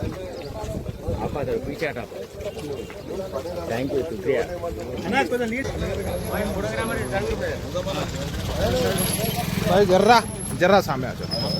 आप other thank you शुक्रिया अनाज को भाई बड़ा ग्राम सामने आ जाओ।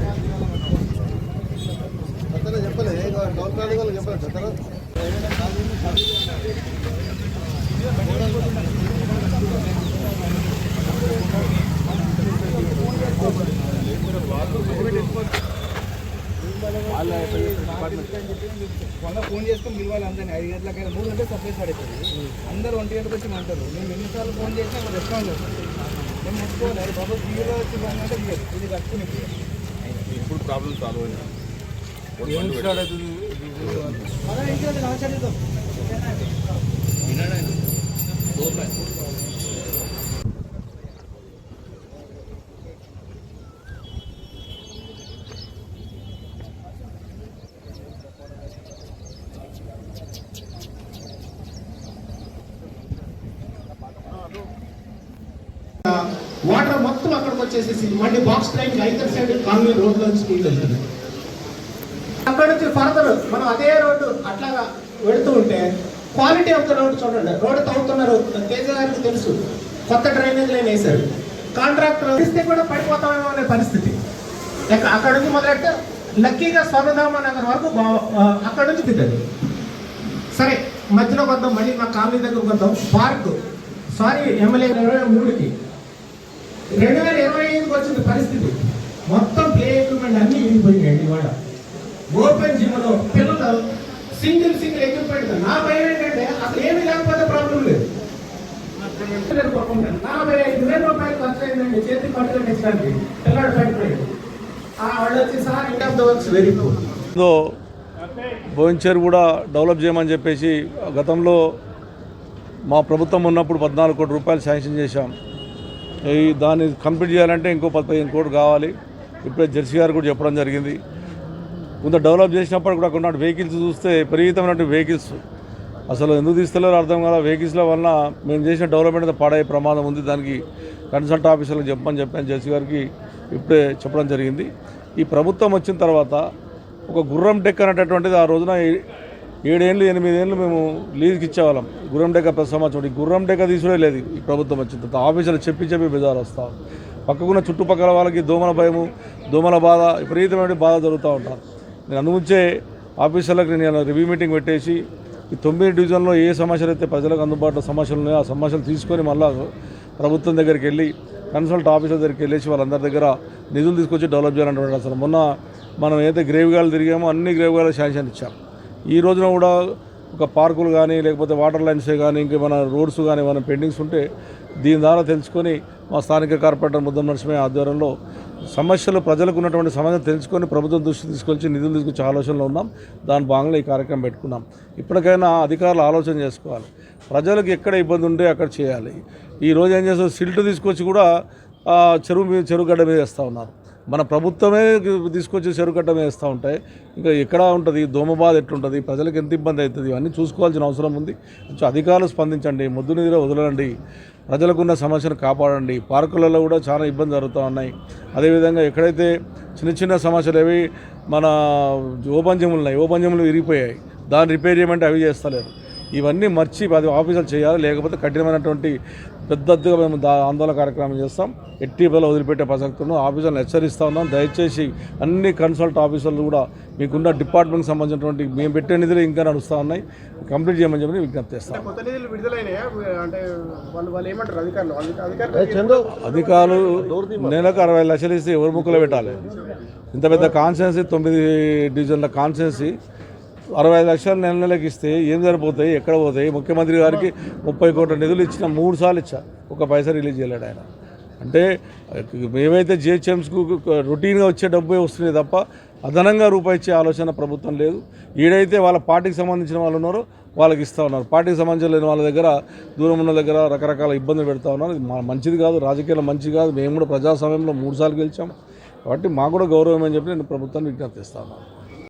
వాళ్ళ ఫోన్ చేసుకొని పిలవాలి అందరినీ. ఐదు గంటలకి గంటలకైనా మూడు గంటలు సప్లై పడుతుంది అందరు ఒంటి గంటకు వచ్చి అంటారు మేము ఎన్నిసార్లు ఫోన్ చేసినా అక్కడ రెస్పాండ్ చేస్తాం మేము ముట్టుకోలేదు బాబు తీరులో వచ్చి అంటే ఇది కట్టుకుని ఇప్పుడు ప్రాబ్లం సాల్వ్ అయింది వాటర్ మొత్తం అక్కడికి వచ్చేసేసింది. మళ్ళీ box drain either side colony road నుంచి నీళ్ళు వెళ్తుంది. నుంచి ఫర్దర్ మనం అదే రోడ్డు అట్లాగా వెళుతూ ఉంటే క్వాలిటీ ఆఫ్ ద రోడ్ చూడండి. రోడ్డు తవ్వుతున్నారు తేజ గారికి తెలుసు. కొత్త డ్రైనేజ్ లైన్ వేశారు? కాంట్రాక్టర్ ఇస్తే కూడా పడిపోతామేమో అనే పరిస్థితి. అక్కడ నుంచి మొదలెడితే లక్కీగా స్వర్ణధామ నగర్ వరకు అక్కడ నుంచి తిట్టదు సరే మధ్యలో కొద్దాం మళ్ళీ మా కాలనీ దగ్గర కొద్దాం పార్క్. సారీ ఎమ్మెల్యే ఇరవై మూడుకి? రెండు వేల ఇరవై ఐదుకి వచ్చిన పరిస్థితి. మొత్తం ప్లే ఎక్విప్మెంట్ అన్ని ఇరిగిపోయినాయండి ఇవాళ. ఓపెన్ జిమ్లో పిల్లలు సింగిల్ సింగిల్ ఎక్విప్మెంట్ నా భయం ఏంటంటే అసలు ఏమీ లేకపోతే ప్రాబ్లం లేదు. నలభై ఐదు వేల రూపాయలు ఖర్చు అయిందండి చేతి పట్టుకొని తెచ్చడానికి పిల్లడు పడిపోయాడు. ఆ వాళ్ళు వచ్చి sir end of the works very poor ఏదో భువనచేరు కూడా డెవలప్ చేయమని చెప్పేసి గతంలో మా ప్రభుత్వం ఉన్నప్పుడు పద్నాలుగు కోట్ల రూపాయలు శాంక్షన్ చేశాం. ఈ దాన్ని కంప్లీట్ చేయాలంటే ఇంకో పది పదిహేను కోట్లు కావాలి. ఇప్పుడే జెర్సీ గారు కూడా చెప్పడం జరిగింది. కొంత డెవలప్ చేసినప్పుడు కూడా కొన్ని వెహికల్స్ చూస్తే విపరీతమైనటువంటి వెహికల్స్ అసలు ఎందుకు తీస్తలేరు అర్థం కాదు వెహికల్స్ల వలన మేము చేసిన డెవలప్మెంట్ అయితే పాడయ్యే ప్రమాదం ఉంది. దానికి కన్సల్ట్ ఆఫీసర్లకు చెప్పని చెప్పాను జెర్సీ గారికి. ఇప్పుడే చెప్పడం జరిగింది. ఈ ప్రభుత్వం వచ్చిన తర్వాత ఒక గుర్రం డెక్ అనేటటువంటిది ఆ రోజున ఏడేళ్ళు ఎనిమిదేళ్ళు మేము లీజ్కి ఇచ్చేవాళ్ళం. గుర్రం డెక్క ప్రతి సంవత్సరం ఈ గుర్రం డెక్క తీసుకునే లేదు ఈ ప్రభుత్వం వచ్చిన తర్వాత. ఆఫీసులు చెప్పి చెప్పి బెజారు వస్తాం పక్కకున్న చుట్టుపక్కల వాళ్ళకి దోమల భయము దోమల బాధ విపరీతమైన బాధ జరుగుతూ ఉంటారు. నేను అనుభవించే ఆఫీసర్లకు నేను రివ్యూ మీటింగ్ పెట్టేసి ఈ తొమ్మిది డివిజన్లో ఏ సమస్యలు అయితే ప్రజలకు అందుబాటులో సమస్యలు ఉన్నాయో ఆ సమస్యలు తీసుకొని మళ్ళా ప్రభుత్వం దగ్గరికి వెళ్ళి కన్సల్ట్ ఆఫీసర్ దగ్గరికి వెళ్ళేసి వాళ్ళందరి దగ్గర నిధులు తీసుకొచ్చి డెవలప్ చేయాలంటే అసలు మొన్న మనం ఏదైతే గ్రేవ్గాలు తిరిగామో అన్ని గ్రేవ్గాలు శాంక్షన్ ఇచ్చాం. ఈ రోజున కూడా ఒక పార్కులు కానీ లేకపోతే వాటర్ లైన్సే కానీ ఇంకా మన రోడ్స్ కానీ మన పెండింగ్స్ ఉంటే దీని ద్వారా తెలుసుకొని మా స్థానిక కార్పొరేటర్ ముద్దం నరసింహ ఆధ్వర్యంలో సమస్యలు ప్రజలకు ఉన్నటువంటి సమస్యలు తెలుసుకొని ప్రభుత్వం దృష్టి తీసుకొచ్చి నిధులు తీసుకొచ్చే ఆలోచనలో ఉన్నాం. దాని భాగంగా ఈ కార్యక్రమం పెట్టుకున్నాం. ఇప్పటికైనా అధికారులు ఆలోచన చేసుకోవాలి. ప్రజలకు ఎక్కడ ఇబ్బంది ఉంటే అక్కడ చేయాలి. ఈ రోజు ఏం చేస్తారు సిల్ట్ తీసుకొచ్చి కూడా చెరువు మీద చెరువు గడ్డ మీద వేస్తూ ఉన్నారు. మన ప్రభుత్వమే తీసుకొచ్చి చెరువు వేస్తూ ఉంటాయి. ఇంకా ఎక్కడ ఉంటుంది? దోమ బాధ ఎట్లుంటుంది? ప్రజలకు ఎంత ఇబ్బంది అవుతుంది? ఇవన్నీ చూసుకోవాల్సిన అవసరం ఉంది. కొంచెం అధికారులు స్పందించండి. ముద్దు నిధిలో వదలండి. ప్రజలకున్న సమస్యను కాపాడండి. పార్కులలో కూడా చాలా ఇబ్బంది జరుగుతూ ఉన్నాయి. అదేవిధంగా ఎక్కడైతే చిన్న చిన్న సమస్యలు ఏవి మన ఓపంజములు ఉన్నాయి. ఓపంజములు విరిగిపోయాయి. దాన్ని రిపేర్ చేయమంటే అవి చేస్తలేరు. ఇవన్నీ మర్చి అది ఆఫీసులు చేయాలి. లేకపోతే కఠినమైనటువంటి పెద్ద ఎత్తుగా మేము దా ఆందోళన కార్యక్రమం చేస్తాం. ఎట్టి పిల్లలు వదిలిపెట్టే ప్రసక్తులను ఆఫీసులను హెచ్చరిస్తూ ఉన్నాం. దయచేసి అన్ని కన్సల్ట్ ఆఫీసర్లు కూడా మీకున్న డిపార్ట్మెంట్కి సంబంధించినటువంటి మేము పెట్టే నిధులు ఇంకా నడుస్తూ ఉన్నాయి. కంప్లీట్ చేయమని చెప్పి విజ్ఞప్తి చేస్తాం కొత్త నిధులు విడుదలైనాయా? అంటే వాళ్ళు వాళ్ళు ఏమంటారు అధికారులు? నెలకు అరవై లక్షలు ఇస్తే ఎవరు ముక్కలు పెట్టాలి? ఇంత పెద్ద కాన్స్టెన్సీ తొమ్మిది డివిజన్ల కాన్స్టెన్సీ అరవై ఐదు లక్షలు నెల నెలకి ఇస్తే ఏం సరిపోతాయి? ఎక్కడ పోతాయి? ముఖ్యమంత్రి గారికి ముప్పై కోట్ల నిధులు ఇచ్చిన మూడు సార్లు ఇచ్చా. ఒక పైసా రిలీజ్ చేయలేడు ఆయన. అంటే ఏవైతే జిహెచ్ఎంస్కు రొటీన్గా వచ్చే డబ్బే వస్తుంది తప్ప అదనంగా రూపాయి ఇచ్చే ఆలోచన ప్రభుత్వం లేదు. ఈడైతే వాళ్ళ పార్టీకి సంబంధించిన వాళ్ళు ఉన్నారో వాళ్ళకి ఇస్తూ ఉన్నారు. పార్టీకి సంబంధించిన లేని వాళ్ళ దగ్గర దూరం ఉన్న దగ్గర రకరకాల ఇబ్బందులు పెడతా ఉన్నారు. ఇది మా- మంచిది కాదు రాజకీయాలు మంచిది కాదు. మేము కూడా ప్రజాస్వామ్యంలో మూడు సార్లు గెలిచాం. కాబట్టి మాకు కూడా గౌరవం అని చెప్పి నేను ప్రభుత్వాన్ని విజ్ఞప్తిస్తా ఉన్నాను.